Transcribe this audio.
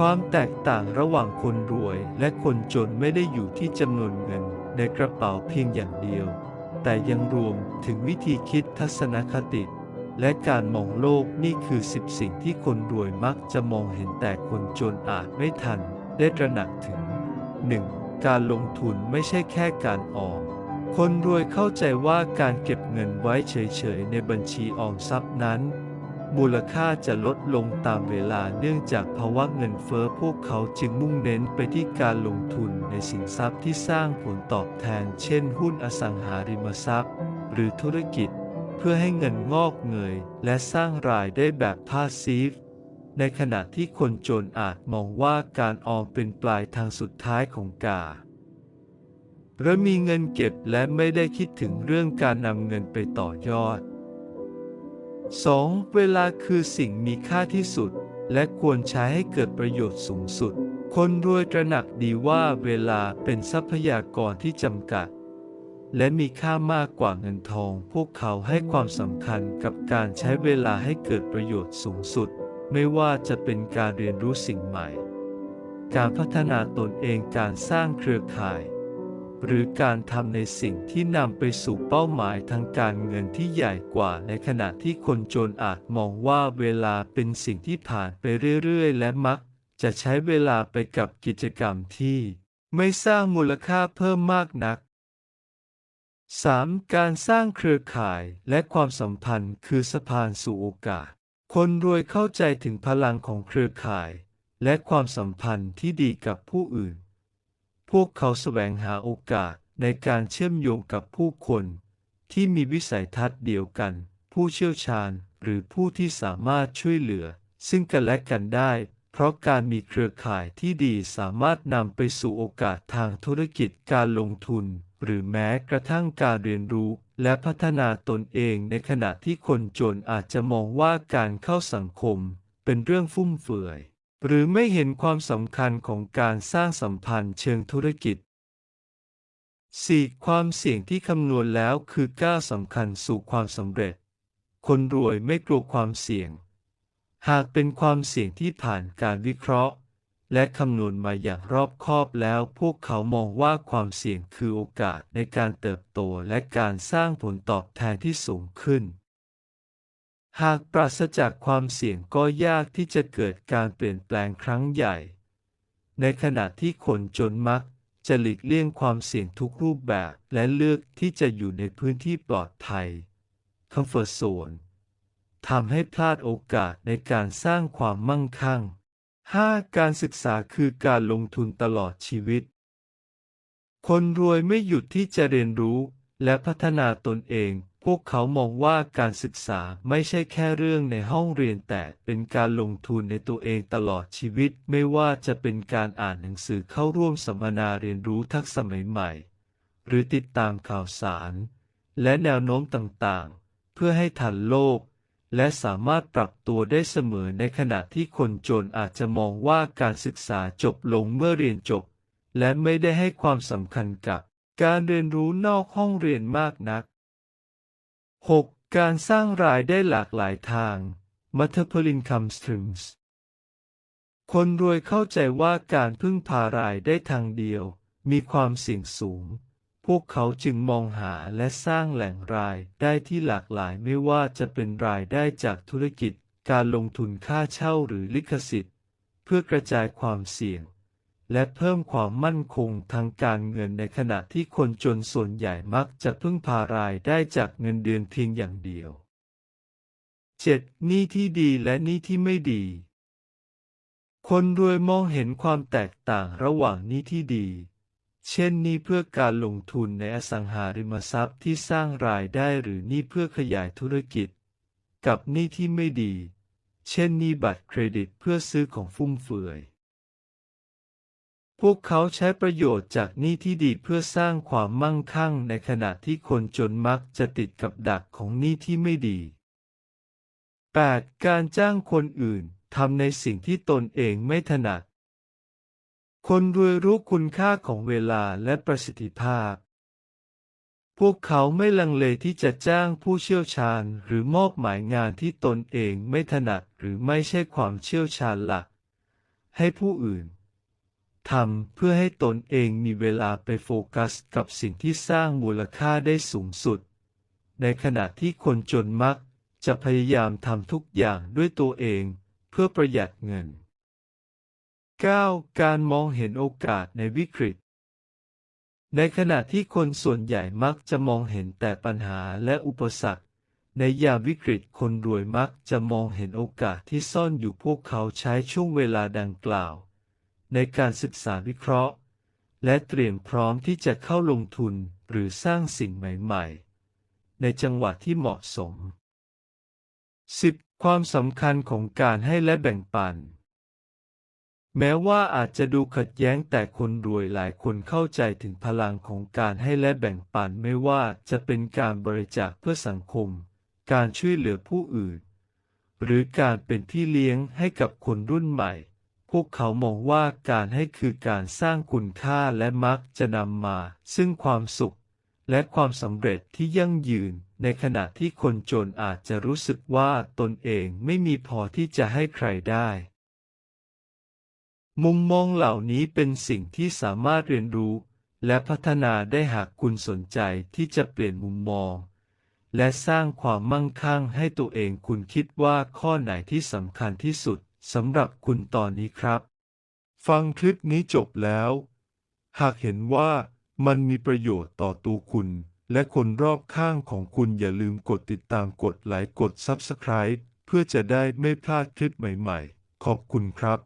ความแตกต่างระหว่างคนรวยและคนจนไม่ได้อยู่ที่จำนวนเงินในกระเป๋าเพียงอย่างเดียว แต่ยังรวมถึงวิธีคิดทัศนคติ และการมองโลกนี่คือสิบสิ่งที่คนรวยมักจะมองเห็นแต่คนจนอาจไม่ทัน ได้ตระหนักถึง 1. การลงทุนไม่ใช่แค่การออมคนรวยเข้าใจว่าการเก็บเงินไว้เฉยๆในบัญชีออมทรัพย์นั้น มูลค่าจะลดลงตามเวลาเนื่องจากภาวะเงินเฟ้อพวกเขาจึงมุ่งเน้นไปที่การลงทุนในสินทรัพย์ที่สร้างผลตอบแทน เช่นหุ้นอสังหาริมทรัพย์ หรือธุรกิจ เพื่อให้เงินงอกเงย และสร้างรายได้แบบพาสซีฟในขณะที่คนจนอาจมองว่าการออมเป็นปลายทางสุดท้ายของกาเรามีเงินเก็บและไม่ได้คิดถึงเรื่องการนำเงินไปต่อยอด 2. เวลาคือสิ่งมีค่าที่สุด และควรใช้ให้เกิดประโยชน์สูงสุด คนรวยตระหนักดีว่าเวลาเป็นทรัพยากรที่จำกัด และมีค่ามากกว่าเงินทอง พวกเขาให้ความสำคัญกับการใช้เวลาให้เกิดประโยชน์สูงสุด ไม่ว่าจะเป็นการเรียนรู้สิ่งใหม่ การพัฒนาตนเองการสร้างเครือข่าย หรือการทำในสิ่งที่นำไปสู่เป้าหมายทางการเงินที่ใหญ่กว่า ในขณะที่คนจนอาจมองว่าเวลาเป็นสิ่งที่ผ่านไปเรื่อยๆ และมัก จะใช้เวลาไปกับกิจกรรมที่ ไม่สร้างมูลค่าเพิ่มมากนัก 3. การสร้างเครือข่ายและความสัมพันธ์คือสะพานสู่โอกาส คนรวยเข้าใจถึงพลังของเครือข่าย และความสัมพันธ์ที่ดีกับผู้อื่น พวกเขาแสวงหาโอกาสในการเชื่อมโยงกับผู้คน ที่มีวิสัยทัศน์เดียวกัน ผู้เชี่ยวชาญหรือผู้ที่สามารถช่วยเหลือ ซึ่งกันและกันได้ เพราะการมีเครือข่ายที่ดีสามารถนำไปสู่โอกาสทางธุรกิจการลงทุน หรือแม้กระทั่งการเรียนรู้และพัฒนาตนเองในขณะที่คนจนอาจจะมองว่าการเข้าสังคมเป็นเรื่องฟุ่มเฟือย หรือไม่เห็นความสำคัญของการสร้างสัมพันธ์เชิงธุรกิจ 4. ความเสี่ยงที่คำนวณแล้วคือก้าวสำคัญสู่ความสำเร็จ คนรวยไม่กลัวความเสี่ยง หากเป็นความเสี่ยงที่ผ่านการวิเคราะห์ และคำนวณมาอย่างรอบคอบแล้ว พวกเขามองว่าความเสี่ยงคือโอกาสในการเติบโตและการสร้างผลตอบแทนที่สูงขึ้น หากปราศจากความเสี่ยงก็ยากที่จะเกิดการเปลี่ยนแปลงครั้งใหญ่ ในขณะที่คนจนมักจะหลีกเลี่ยงความเสี่ยงทุกรูปแบบและเลือกที่จะอยู่ในพื้นที่ปลอดภัย comfort zone ทำให้พลาดโอกาสในการสร้างความมั่งคั่ง 5. การศึกษาคือการลงทุนตลอดชีวิต คนรวยไม่หยุดที่จะเรียนรู้และพัฒนาตนเอง พวกเขามองว่าการศึกษาไม่ใช่แค่เรื่องในห้องเรียนแต่เป็นการลงทุนในตัวเองตลอดชีวิต ไม่ว่าจะเป็นการอ่านหนังสือเข้าร่วมสัมมนาเรียนรู้ทักษะใหม่ๆ หรือติดตามข่าวสาร และแนวโน้มต่างๆ เพื่อให้ทันโลก และสามารถปรับตัวได้เสมอในขณะที่คนจนอาจจะมองว่าการศึกษาจบลงเมื่อเรียนจบ และไม่ได้ให้ความสำคัญกับ การเรียนรู้นอกห้องเรียนมากนัก 6. การสร้างรายได้หลากหลายทาง multiple income streams คนรวยเข้าใจว่าการพึ่งพารายได้ทางเดียว มีความเสี่ยงสูง พวกเขาจึงมองหาและสร้างแหล่งรายได้ที่หลากหลายไม่ว่าจะเป็นรายได้จากธุรกิจ การลงทุนค่าเช่าหรือลิขสิทธิ์ เพื่อกระจายความเสี่ยง และเพิ่มความมั่นคงทางการเงินในขณะที่คนจนส่วนใหญ่มักจะพึ่งพารายได้จากเงินเดือนเพียงอย่างเดียว 7. หนี้ที่ดีและหนี้ที่ไม่ดี คนรวยมองเห็นความแตกต่างระหว่างหนี้ที่ดี เช่นหนี้เพื่อการลงทุนในอสังหาริมทรัพย์ที่สร้างรายได้หรือหนี้เพื่อขยายธุรกิจ กับหนี้ที่ไม่ดี เช่นหนี้บัตรเครดิตเพื่อซื้อของฟุ่มเฟือย พวกเขาใช้ประโยชน์จากหนี้ที่ดีเพื่อสร้างความมั่งคั่งในขณะที่คนจนมักจะติดกับดักของหนี้ที่ไม่ดี 8. การจ้างคนอื่นทำในสิ่งที่ตนเองไม่ถนัด คนรวยรู้คุณค่าของเวลาและประสิทธิภาพ พวกเขาไม่ลังเลที่จะจ้างผู้เชี่ยวชาญหรือมอบหมายงานที่ตนเองไม่ถนัดหรือไม่ใช่ความเชี่ยวชาญหลัก ให้ผู้อื่น ทำเพื่อให้ตนเองมีเวลาไปโฟกัสกับสิ่งที่สร้างมูลค่าได้สูงสุด ในขณะที่คนจนมักจะพยายามทำทุกอย่างด้วยตัวเองเพื่อประหยัดเงิน 9. การมองเห็นโอกาสในวิกฤต ในขณะที่คนส่วนใหญ่มักจะมองเห็นแต่ปัญหาและอุปสรรค ในยามวิกฤตคนรวยมักจะมองเห็นโอกาสที่ซ่อนอยู่พวกเขาใช้ช่วงเวลาดังกล่าว ในการศึกษาวิเคราะห์ และเตรียมพร้อมที่จะเข้าลงทุนหรือสร้างสิ่งใหม่ๆ ในจังหวะที่เหมาะสม 10. ความสำคัญของการให้และแบ่งปัน แม้ว่าอาจจะดูขัดแย้งแต่คนรวยหลายคนเข้าใจถึงพลังของการให้และแบ่งปันไม่ว่าจะเป็นการบริจาคเพื่อสังคม การช่วยเหลือผู้อื่น หรือการเป็นพี่เลี้ยงให้กับคนรุ่นใหม่ พวกเขามองว่าการให้คือการสร้างคุณค่าและมักจะนำมา ซึ่งความสุข และความสำเร็จที่ยั่งยืน ในขณะที่คนจนอาจจะรู้สึกว่าตนเองไม่มีพอที่จะให้ใครได้ มุมมองเหล่านี้เป็นสิ่งที่สามารถเรียนรู้ และพัฒนาได้หากคุณสนใจที่จะเปลี่ยนมุมมอง และสร้างความมั่งคั่งให้ตัวเองคุณคิดว่าข้อไหนที่สำคัญที่สุด สำหรับคุณตอนนี้ครับ ฟังคลิปนี้จบแล้ว หากเห็นว่ามันมีประโยชน์ต่อตัวคุณ และคนรอบข้างของคุณอย่าลืมกดติดตามกดไลค์กด Subscribe เพื่อจะได้ไม่พลาดคลิปใหม่ๆ ขอบคุณครับ